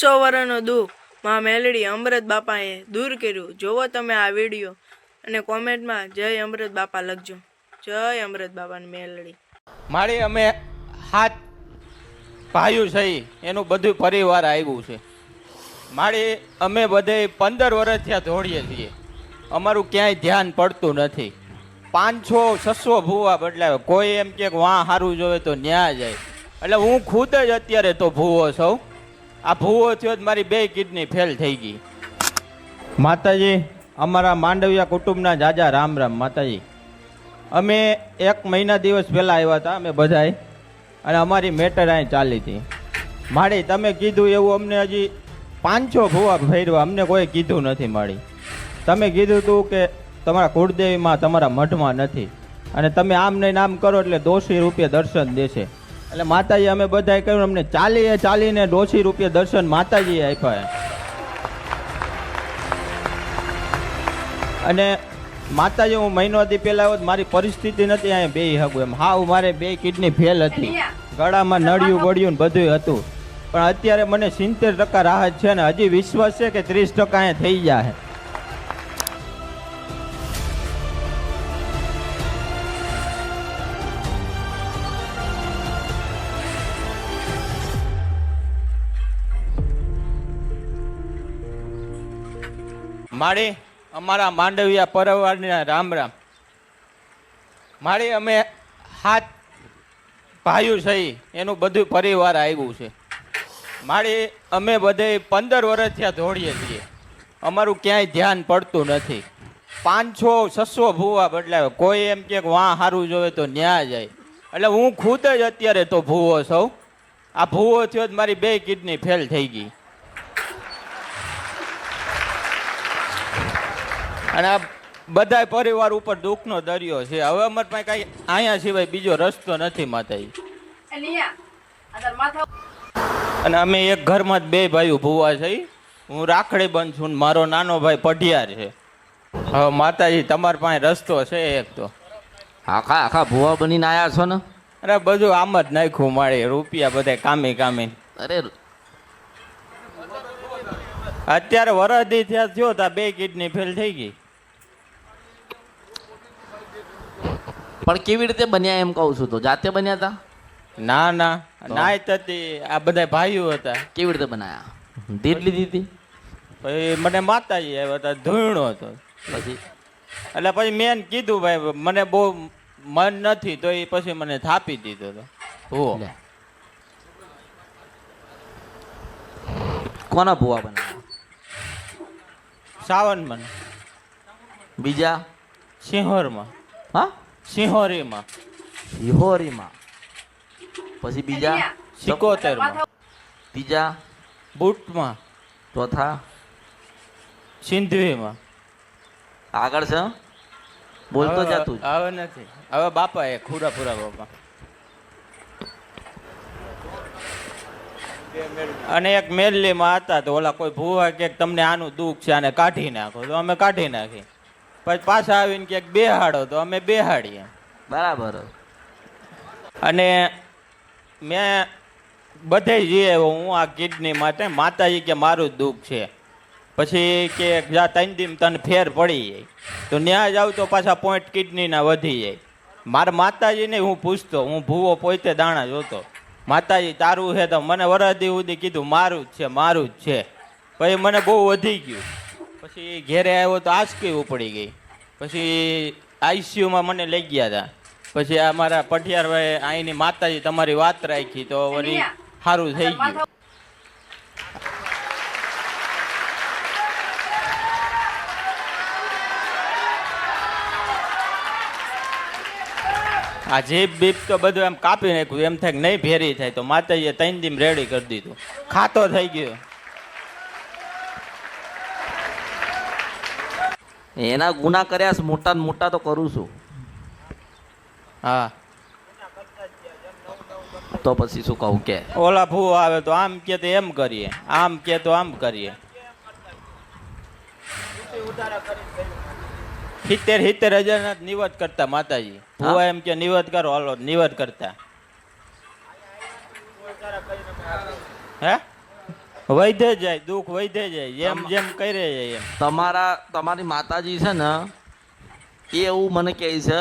સો વર્ષનો દુઃખ. માં મેલડી અમૃત બાપાએ દૂર કર્યું. જોવો તમે આ વીડિયો અને કોમેન્ટમાં જય અમૃત બાપા લખજો. જય અમૃત બાપાની મેલડી. મારી અમે હાથ ભાયું છે એનું બધું પરિવાર આવ્યું છે. મારી અમે બધે પંદર વર્ષ ત્યાં દોડીએ છીએ. અમારું ક્યાંય ધ્યાન પડતું નથી. પાંચસો, છસો ભૂવા બદલાવે કોઈ એમ કે વાં સારું જોવે તો ન્યા જાય. એટલે હું ખુદ જ અત્યારે તો ભૂવો છું. આ ભૂવો થયો જ મારી બે કિડની ફેલ થઈ ગઈ. માતાજી, અમારા માંડવિયા કુટુંબના જાજા રામ રામ માતાજી. અમે એક મહિના દિવસ પહેલાં આવ્યા હતા, અમે બધાય, અને અમારી મેટર અહીં ચાલી હતી. માડી તમે કીધું એવું અમને હજી પાંચસો ભૂવા ફેરવા અમને કોઈ કીધું નથી માડી તમે કીધું હતું કે તમારા કુળદેવીમાં, તમારા મઠમાં નથી. અને તમે આમ ને આમ કરો એટલે દોષી રૂપિયા દર્શન દેશે. એટલે માતાજી અમે બધાએ કહ્યું અમને ચાલીએ ચાલીને દોષી રૂપિયા દર્શન માતાજીએ આપ્યા અને માતાજી હું મહિનોથી પહેલા આવ્યો મારી પરિસ્થિતિ નથી અહીંયા બે હગું એમ. હાવ મારે બે કિડની ફેલ હતી. ગળામાં નળિયું ગળ્યું ને બધું હતું. પણ અત્યારે મને સિત્તેર ટકા રાહત છે ને હજી વિશ્વાસ છે કે ત્રીસ ટકા અહીંયા થઈ જાય માળી અમારા માંડવિયા પરિવારના રામ રામ. માળી અમે હાથ ભાઈઓ છે એનું બધું પરિવાર આવ્યું છે. માળી અમે બધે પંદર વર્ષ ત્યાં દોડીએ છીએ. અમારું ક્યાંય ધ્યાન પડતું નથી. પાંચસો, છસો ભૂવા બદલાવે કોઈ એમ કે વાં સારું જોવે તો ન્યા જાય. એટલે હું ખુદ જ અત્યારે તો ભૂવો સૌ આ ભૂવો થયો મારી બે કિડની ફેલ થઈ ગઈ. અને આ બધા પરિવાર ઉપર દુઃખનો દરિયો છે. હવે અમારે પાસે કઈ અહીંયા સિવાય બીજો રસ્તો નથી માતાજી. અને અમે એક ઘરમાં જ બે ભાઈઓ ભૂવા છે. હું રાખડી બંધ છું મારો નાનો ભાઈ પઢિયાર છે. હવે માતાજી તમારા પાસે રસ્તો છે એક તો. આખા આખા ભૂવા બનીને આયા છો ને? અરે બધું આમ જ નાખ્યું મારે રૂપિયા બધા કામે કામે. અરે અત્યારે વરદી થયા થયો તા બે કિડની ફેલ થઈ ગઈ. પણ કેવી રીતે બન્યા એમ કહું છું તો? જાતે બન્યા હતા ના ના. નાય થતી આ બધા ભાઈઓ હતા. કેવી રીતે બનાયા? દીધ લીધી હતી? પછી મને માતાજી આવ્યા હતા ધૂણો હતો. પછી? એટલે પછી મેં કીધું ભાઈ મને બહુ મન નથી તો એ પછી મને થાપી દીધો હતો. હો કોના ભૂવા બનાવ્યા સાવન મન બીજા? સિંહોરમાં. હા? સિંહોરીમાં. સિહોરીમાં. પછી બીજા? સિકોતેરમાં. ત્રીજા બુટમાં. ચોથા? સિંધવીમાં. આગળ છે? બોલતો હવે- હવે નથી. હવે બાપા એ ખુરા ખુરા બાપા. અને એક મેરલીમાં હતા તો ઓલા કોઈ ભૂવા કે તમને આનું દુઃખ છે આને કાઢી નાખો. તો અમે કાઢી નાખી. પછી પાછા આવીને ક્યાંક બેહાડો તો અમે બેહાડીએ. બરાબર. અને મેં બધે જઈએ હું આ કિડની માટે માતાજી કે મારું જ દુઃખ છે. પછી કે જા ત્રણ દિન તને ફેર પડી જાય. તો ન્યા જાવ તો પાછા પોઈન્ટ કિડનીના વધી જાય. મારા માતાજીને હું પૂછતો હું ભૂવો પોતે દાણા જોતો. માતાજી તારું છે તો મને વરદી સુધી કીધું મારું જ છે મારું જ છે. પછી મને બહુ વધી ગયું. પછી ઘેરે આવ્યો તો આંચકી ઉપડી ગઈ. પછી આઈસીયુમાં મને લઈ ગયા હતા પછી અમારા મારા પઠિયારભાઈ અહીંની માતાજી તમારી વાત રાખી તો વળી સારું થઈ ગયું. આ જીપ બીપ તો બધું એમ કાપી નાખ્યું એમ થાય કે નહીં ભેરી થાય તો માતાજીએ ત્રણ દીમ રેડી કરી દીધું. ખાતો થઈ ગયો. એના ગુના કર્યા મોટા ને મોટા તો કરું છું. હા. તો પછી શું કહું કે? ઓલા ભૂ આવે તો આમ કે તો એમ કરીએ આમ કે તો આમ કરીએ. સિત્તેર સિત્તેર હજાર ના નિવત કરતા માતાજી. ભૂવા એમ કે નિવત કરો હાલો નિવત કરતા. હે? વૈધે જાય દુઃખ વૈધે જાય જેમ જેમ કરે જાય એમ. તમારા તમારી માતાજી છે ને એ એવું મને કહે છે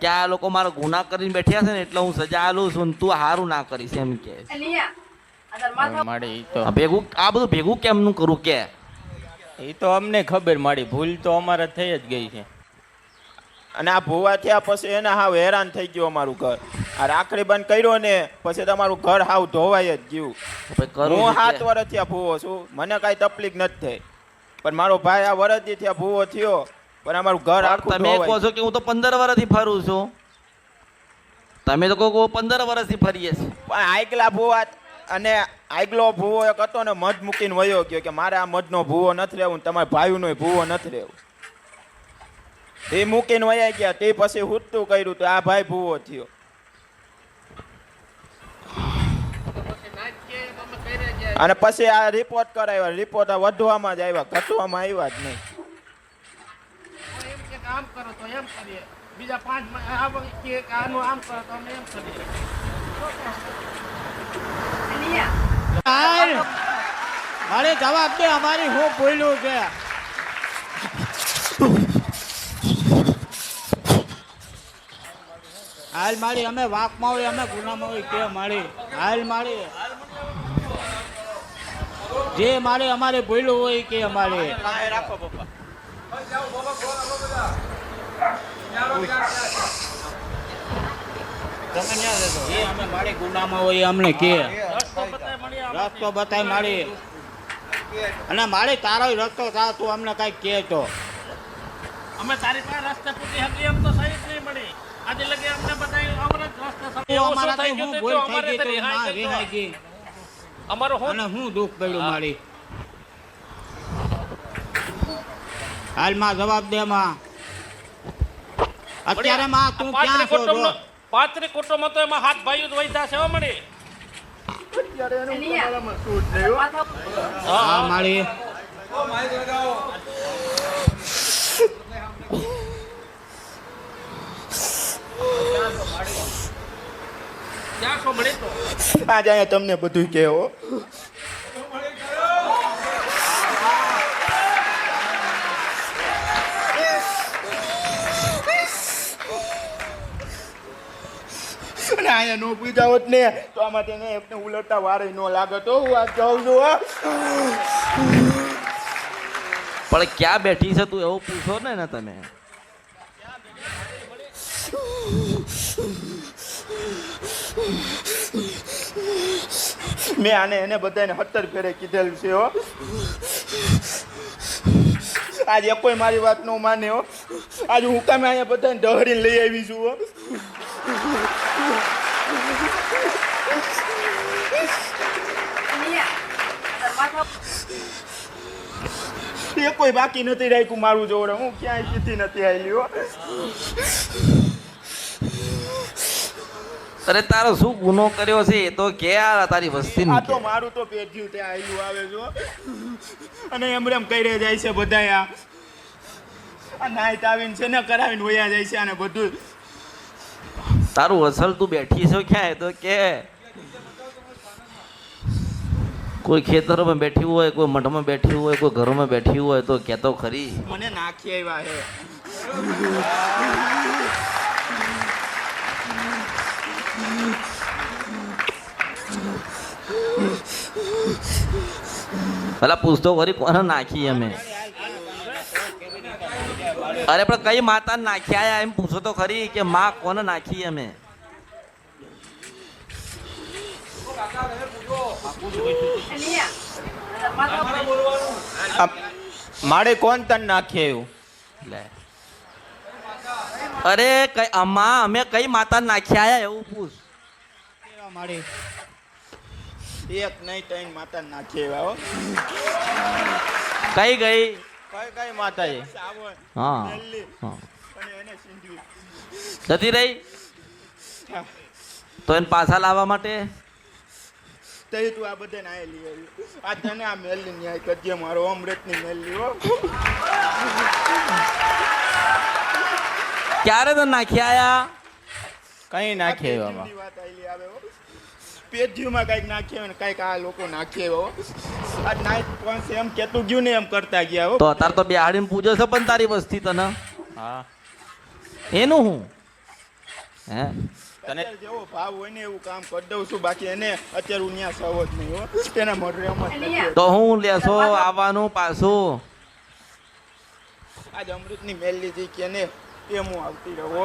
કે આ લોકો મારા ગુના કરીને બેઠ્યા છે ને એટલે હું સજા આલું છું તું સારું ના કરીશ એમ કે ભેગું આ બધું ભેગું કેમનું કરું કે? એ તો અમને ખબર મારી ભૂલ તો અમારે થઈ જ ગઈ છે. અને આ ભૂવા થયા પછી એને હાવ હેરાન થઈ ગયું અમારું ઘર. આ રાખડી બંધ કર્યો ને પછી તમારું ઘર હાવ ધોવાય જ ગયું. હું સાત વર્ષ થયા ભૂવો છું. મને કાંઈ તકલીફ નથી થઈ. પણ મારો ભાઈ આ વરસથી થયા ભૂવો થયો. પણ અમારું ઘર આખું તમે કહો છો કે હું તો પંદર વર્ષથી ફરું છું. તમે તો કહો કે પંદર વર્ષથી ફરીએ છીએ. પણ આઈકલા ભૂવા અને આગલો ભૂવો એક હતો ને મધ મૂકીને વયો ગયો કે મારે આ મધનો ભૂવો નથી રહેવું તમારા ભાઈનો ભૂવો નથી રહેવું. એ મૂકીને વયા ગયા. તે પછી હુતું કર્યું તો આ ભાઈ ભૂવો થયો. અને પછી આ રિપોર્ટ કરાવ્યા. રિપોર્ટ આ વધવામાં જ આવ્યા. ઘટવામાં આવ્યા જ નહીં. આમ કરો તો એમ કરીએ. બીજા પાંચ મ- આ વખતે કે કે આનું આમ કરો તો અમે એમ કરીએ. મારે જવાબ દે અમારી હું ભૂલ્યું છે. હાલ મારી અમે વાંકમાં હોય અમે ગુનામાં હોય કે મારી? હાલ મારી. જે મારે અમારે ભૂલ્યું હોય કે અમારે. ગુનામાં હોય અમને કે. રસ્તો બતાય મારી અને મારે તારો રસ્તો થા તું અમને કઈ કે તો અમે તારી પાસે રસ્તે પૂછી હતી એમ તો સહી જ નહીં મળી. આજે લગે અમને બતાવ્યું અમને રસ્તે સમય તું એવો શું અમારાથી થઈ ગયું તો અમારે તો તો ગઈ. અમારો હું અને હું દુઃખ પડ્યું મારી. હાલમાં જવાબ દે માં. અત્યારે માં તું ક્યાં છો જો પાત્રી કુટુંબ તો એમાં હાથ ભાઈઓ જ વૈધા છે હો મળી ક્યાં છો મળી તો આજે અહીંયા તમને બધું કહેવો. અને અહીંયા નો પૂજા હોત ને તો આમાં તેને એમને ઉલટતા વારે ન લાગે તો હું આ કહું છું પણ ક્યાં બેઠી છે તું એવું પૂછો ને ને તમે? મેં આને એને બધાને હતર ફેરે કીધેલું છે, હો. આજે કોઈ મારી વાત ન માને, હો. આજે હું કામે અહીંયા બધાને ડહરીને લઈ આવી છું, હો. એ કોઈ બાકી નથી રાખ્યું મારું જોડે. હું ક્યાંય સીધી નથી આવેલી હો. અરે તારો શું ગુનો કર્યો છે? એ તો કે આ તારી વસ્તી આ તો મારું તો પેઢ્યું તે આવ્યું આવે જો અને એમ રેમ કરી જાય છે બધા આ. આ નાઈટ આવીને છે ને કરાવીને વયા જાય છે અને બધું. તારું અસલ તું બેઠી છો ક્યાં? એ તો કે. કોઈ ખેતરોમાં બેઠી હોય કોઈ મઠમાં બેઠી હોય કોઈ ઘરોમાં બેઠી હોય તો કહેતો ખરી. મને નાખી આવ્યા હે. પેલા પૂછતો ખરી કોને નાખી અમે? અરે પણ કઈ માતા નાખ્યા એમ પૂછો તો ખરી કે માં કોને નાખી અમે? માડે કોણ તન નાખે એવું? અરે કઈ અમા અમે કઈ માતા નાખ્યા આયા એવું પૂછ. મારી? એક નહીં ત્રણ માતા નાખી આવ્યા હો. કઈ ગઈ? કઈ કઈ માતા એ સાવણ હા જતી રહી? તો એને પાછા લાવવા માટે? તઈ તું આ બધાને આયેલી આવી. આ તને આ મેલની ન્યાય કરજે મારો અમૃતની મેલની હો. ક્યારે તો નાખી આયા? કઈ નાખે એવામાં પેઢીમાં કાંઈક નાખીએ ને કાંઈક આ લોકો નાખીએ હો. આ નાઈટ પણ એમ કેતું ગયું ને એમ કરતા ગયા હો. તો તાર તો બેહાડીને પૂજો છે પણ તારી વસ્તી તને. હા. એનું હું? હે? તને જેવો ભાવ હોય ને એવું કામ કરી દઉં છું બાકી એને અત્યારે હું ત્યાં સવો જ નહીં હો. તેના મઢરે એમ તો હું લેશો આવવાનું પાછું? આજ અમૃતની મેલ લીધી કે ને એ હું આવતી રહો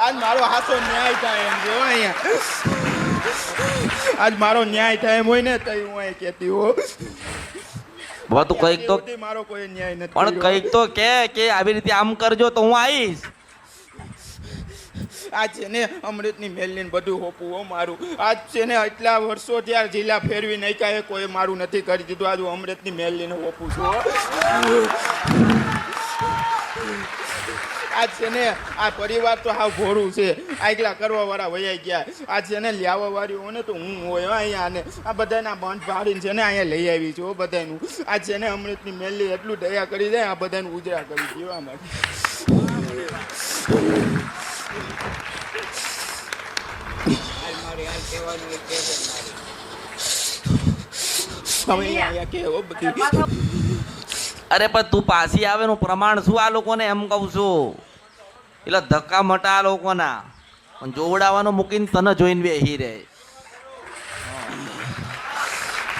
આજ મારો હાથો ન્યાય થાય એમ જો અહીંયા. આજ મારો ન્યાય એમ હોય ને તો હું અહીં કહેતી હો બધું તું કંઈક તો મારો કોઈ ન્યાય નથી પણ કંઈક તો કે કે આવી રીતે આમ કરજો તો હું આવીશ. આ છે ને અમૃતની મેલની બધું હોપું હો મારું. આજ છે ને એટલા વર્ષો ત્યાં જિલ્લા ફેરવી નાખ્યા એ કોઈ મારું નથી કરી દીધું. આજ હું અમૃતની મેલની હોપું છું. આજ છે ને આ પરિવાર તો હાવ ભોળું છે. આગલા કરવા વાળા વૈયા ગયા. આ છે ને લાવવા વાળી હોય ને તો હું હોય અહીંયા ને. આ બધાના બંધ પાડીને છે ને અહીંયા લઈ આવી છું બધાનું. આ છે ને અમૃતની મેલી એટલું દયા કરી દે આ બધાનું ઉજરા કરી દેવા માટે હવે અહીંયા કે હો બધી અરે, પણ તું પાછી આવે નું પ્રમાણ શું આ લોકોને? એમ કહું છું. એટલે ધક્કા મટા આ લોકોના. પણ જોવડાવાનો મૂકીને તને જોઈને બેહી રહે.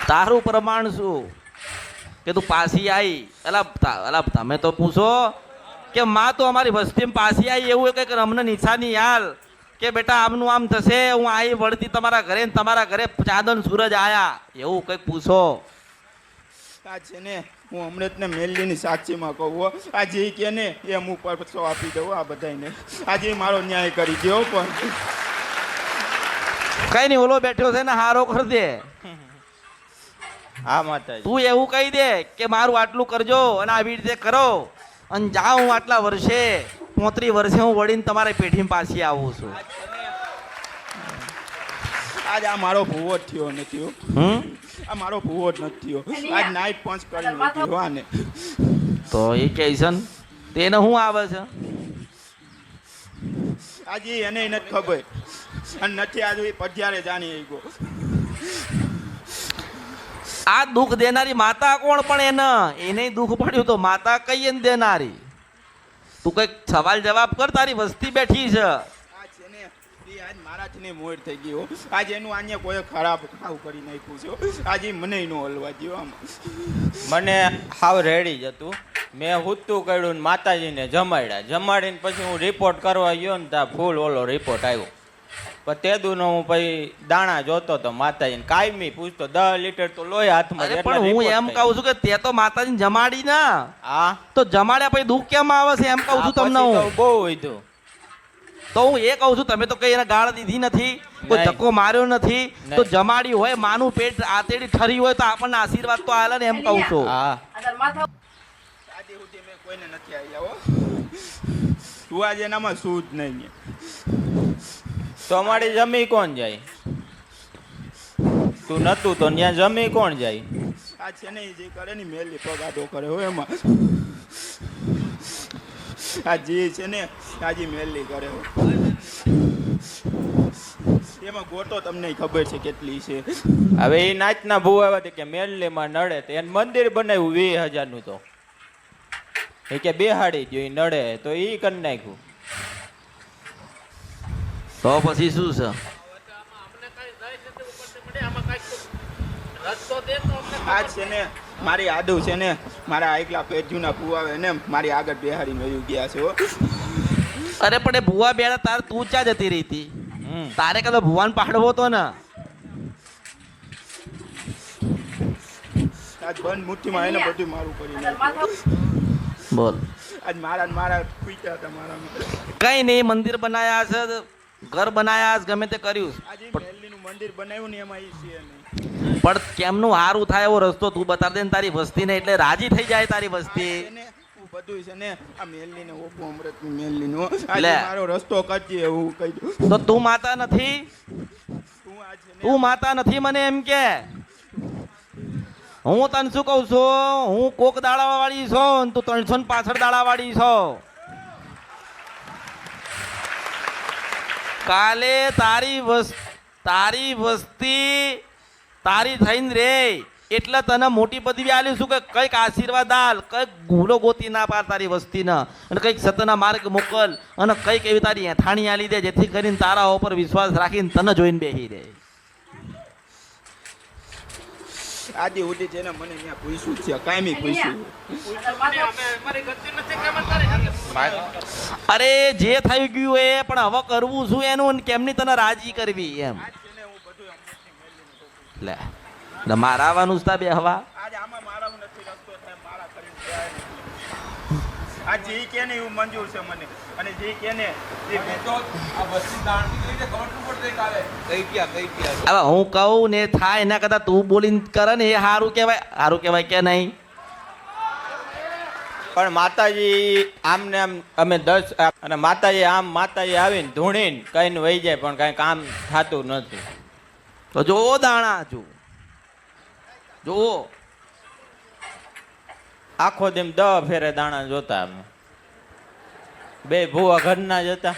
તારું પ્રમાણ શું? કે તું પાછી આવી અલા અલા, તમે તો પૂછો કે માં તો અમારી વસ્તીમાં પાછી આવી એવું કંઈક અમને નિશાની હાલ કે બેટા આમનું આમ થશે, હું આવી વળતી તમારા ઘરે તમારા ઘરે ચાંદન સૂરજ આયા. એવું કંઈક પૂછો. ને હું અમૃતને મેલ્લીની સાક્ષીમાં કહું હો આજે કે ને એમ હું પરસો આપી દઉં આ બધાને આજે મારો ન્યાય કરી દો પણ. કઈ નહીં ઓલો બેઠો છે ને હારો કરી દે. હા માતા તું એવું કહી દે કે મારું આટલું કરજો અને આવી રીતે કરો. અને જાઉં હું આટલા વર્ષે પોત્રી વર્ષે હું વળીને તમારી પેઢીમાં પાછી આવું છું. આજ આ મારો ભૂવો જ થયો નથી હો. હમ? આ મારો ભૂવો જ નથી થયો આજ નાઈટ પંચ કરી નથી હો આને તો એ કહે છે ને તેને શું આવે છે? આજે એને નથી ખબર. અને નથી આજે એ પઢિયારે જાણી ગયો આ દુઃખ દેનારી માતા કોણ પણ એને? એને દુઃખ પડ્યું તો માતા કઈ એને દેનારી? તું કંઈક સવાલ જવાબ કર તારી વસ્તી બેઠી છે. આજ મોડ થઈ ગયો આજે એનું આને કોઈ ખરાબ ખાવ કરી નાખ્યું છે આજે મને નો હલવા આમાં. મને હાવ રેડી જ હતું. મેં હુતું કર્યું ને માતાજીને જમાડ્યા. જમાડીને પછી હું રિપોર્ટ કરવા ગયો ને ત્યાં ફૂલ ઓલો રિપોર્ટ આવ્યો. પણ તે દુનો હું પછી દાણા જોતો તો માતાજીને કાયમી પૂછતો દસ લીટર તો લોહી હાથમાં પણ હું એમ. કહું છું કે તે તો માતાજીને જમાડી ના. હા. તો જમાડ્યા પછી દુઃખ કેમ આવે છે એમ કહું છું તમને હું. બહુ વધ્યું. તો હું એ કહું છું તમે તો કઈ એને ગાળ દીધી નથી કોઈ. ધક્કો માર્યો નથી તો જમાડી હોય માનું પેટ આતેડી ઠરી હોય તો આપણને આશીર્વાદ તો આલે ને એમ કહું છું. કોઈને નથી આવ્યા તું આજે એનામાં શું જ નહીં તો અમારી જમી કોણ જાય? તું નતું તો ત્યાં જમી કોણ જાય? આ છે ને જે કરે ને મેલી પગાડો કરે હોય એમાં. આ જે છે ને આજે મેલી કરે. એમાં ગોટો તમને ખબર છે કેટલી છે. હવે એ નાચના ભૂ આવ્યા કે મેલ્લીમાં નડે તો એને મંદિર બનાવ્યું વે હજારનું તો. એ કે બેહાડી દો એ નડે તો એ કરી નાખ્યું. તો પછી શું છે? અમને કઈ દઈ છે તે ઉપરથી મળે આમાં કઈ રસ્તો દે તો અમને આ છે ને મારી આદુ છે ને મારા એકલા પેજુના ભૂવા ને મારી આગળ બેહાડીને મેળવી ગયા છે અરે પણ એ ભુવા બેડા તાર તું ચા જતી રહી તારે કદો ભુવાન પાડવો તો ને. આજ બંધ મુઠ્ઠીમાં એને બધું મારું કરી બોલ. આજ મારા ને મારા પીટ્યા હતા મારા કઈ નહીં મંદિર બનાયા છે ઘર બનાયા છે ગમે તે કર્યું આજે મંદિર બનાવ્યું ને એમાં એ છે પણ કેમનું સારું થાય એવો રસ્તો તું બતાવી દે ને તારી વસ્તીને એટલે રાજી થઈ જાય તારી વસ્તી. હું બધું છે ને આ મેલની ઓપો અમૃતની મેલની નો મારો રસ્તો કરજે એવું કહી દઉં. તો તું માતા નથી? તું આ છે ને તું માતા નથી મને એમ કે. હું તને શું કહું છું? હું કોક દાડા વાળી છો તું ત્રણસો ને પાછળ દાડા વાળી છો. કાલે તારી વસ્તી તારી વસ્તી તારી થઈને રે. એટલે તને મોટી પદવી આલી શું કે કંઈક આશીર્વાદ આલ કંઈક ગુલો ગોતી ના પાર તારી વસ્તીના અને કંઈક સતના માર્ગ મોકલ અને કંઈક એવી તારી એઠાણી આલી દે જેથી કરીને તારા ઉપર વિશ્વાસ રાખીને તને જોઈને બેસી રહે. આદિ ઉડી જેને મને અહીંયા પૂછ્યું છે કાયમી પૂછ્યું. અરે જે થઈ ગયું એ પણ હવે કરવું શું એનું કેમની તને રાજી કરવી એમ? લે. એટલે મારા આવવાનું તા બે હવા. આ જે કે ને એવું મંજૂર છે મને. અને જે કે ને એ હવે હું કહું ને થાય એના કરતા તું બોલીને કરે ને એ સારું કહેવાય. સારું કહેવાય કે નહીં? પણ માતાજી આમ ને આમ અમે દસ અને માતાજી આમ માતાજી આવીને ધૂણીને કહીને વહી જાય પણ કાંઈ કામ થતું નથી. તો જોવો દાણા જો જોવો. આખો દેમ દ ફેરે દાણા જોતા અમે. બે ભૂવા ઘરના જતા.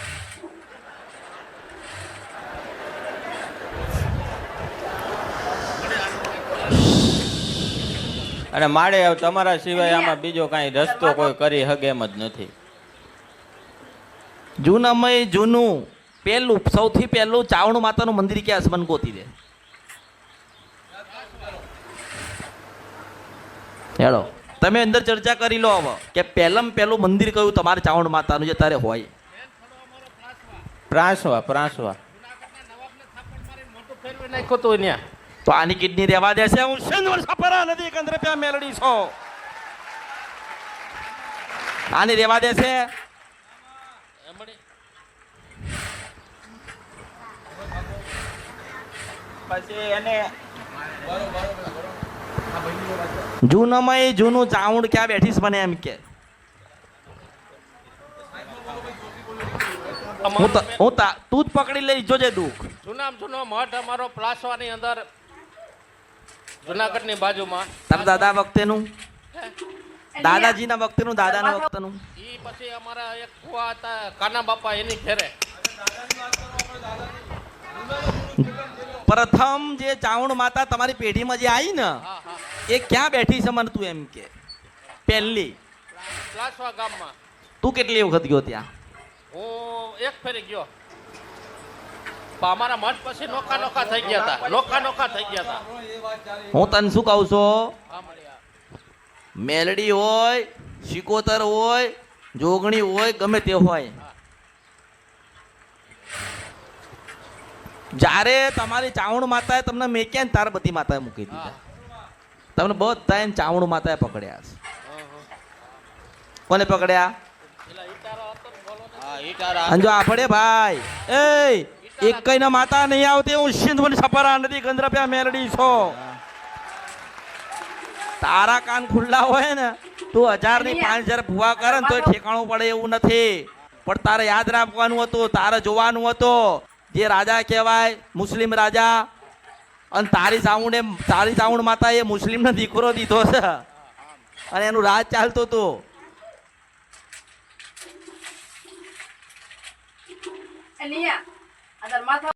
અને મારે તમારા સિવાય આમાં બીજો કાંઈ રસ્તો કોઈ કરી હગે એમ જ નથી. જૂનામય જૂનું. પહેલું સૌથી પહેલું ચાવણું માતાનું મંદિર ક્યાં છે? મને ગોતી દે. હેડો તમે અંદર ચર્ચા કરી લો હવે કે પહેલાં પહેલું મંદિર કયું? તમારે ચાવણ માતાનું જે તારે હોય. પ્રાસવા પ્રાસવા. મોટું તો તો આની કિડની રહેવા દેશે? હું શેનવર સફરા નથી કંદ્ર પ્યા મેલડી છો. આની રહેવા દેશે? પછી એને જૂનમય જૂનું ચાવણ ક્યાં બેઠીશ મને એમ કે. હું તો હું તા તું જ પકડી લઈ જોજે દુઃખ. જૂનામ જૂનો મઠ અમારો પ્લાસવાની અંદર જુનાગઢની બાજુમાં. તારા દાદા વખતેનું? દાદાજીના વખતેનું દાદાના વખતેનું? ઈ પછી અમારા એક કુવા હતા કાના બાપા એની ઘેરે. પ્રથમ જે ચાવણ માતા તમારી પેઢીમાં જે આવી ને એ ક્યાં બેઠી છે મને તું એમ કે? પહેલી. ગામમાં. તું કેટલી વખત ગયો ત્યાં? હું એક ફેરી ગયો. અમારા મઠ પછી નોખા નોખા થઈ ગયા હતા. નોખા નોખા થઈ ગયા હતા. હું તને શું કહું છું? મેલડી હોય શિકોતર હોય જોગણી હોય ગમે તે હોય. જ્યારે તમારી ચાવણ માતાએ તમને મેક્યા ને તાર બધી માતાએ મૂકી દીધા. તમને બધા એને ચાવણ માતાએ પકડ્યા છે. કોને પકડ્યા? હા ઈટારા જો આપણે ભાઈ એ એક કઈ ના માતા નહીં આવતી હું સિંધ મને સપરા નથી ગંદ્રપ્યા મેરડી છો. તારા કાન ખુલ્લા હોય ને તું હજારની પાંચ હજાર ભૂવા કરે ને તો ઠેકાણું પડે એવું નથી. પણ તારે યાદ રાખવાનું હતું તારે જોવાનું હતું. જે રાજા કહેવાય, મુસ્લિમ રાજા. અને તારી સાઉન્ડ તારી સાઉન્ડ માતા એ મુસ્લિમનો દીકરો દીધો છે. અને એનું રાજ ચાલતું હતું.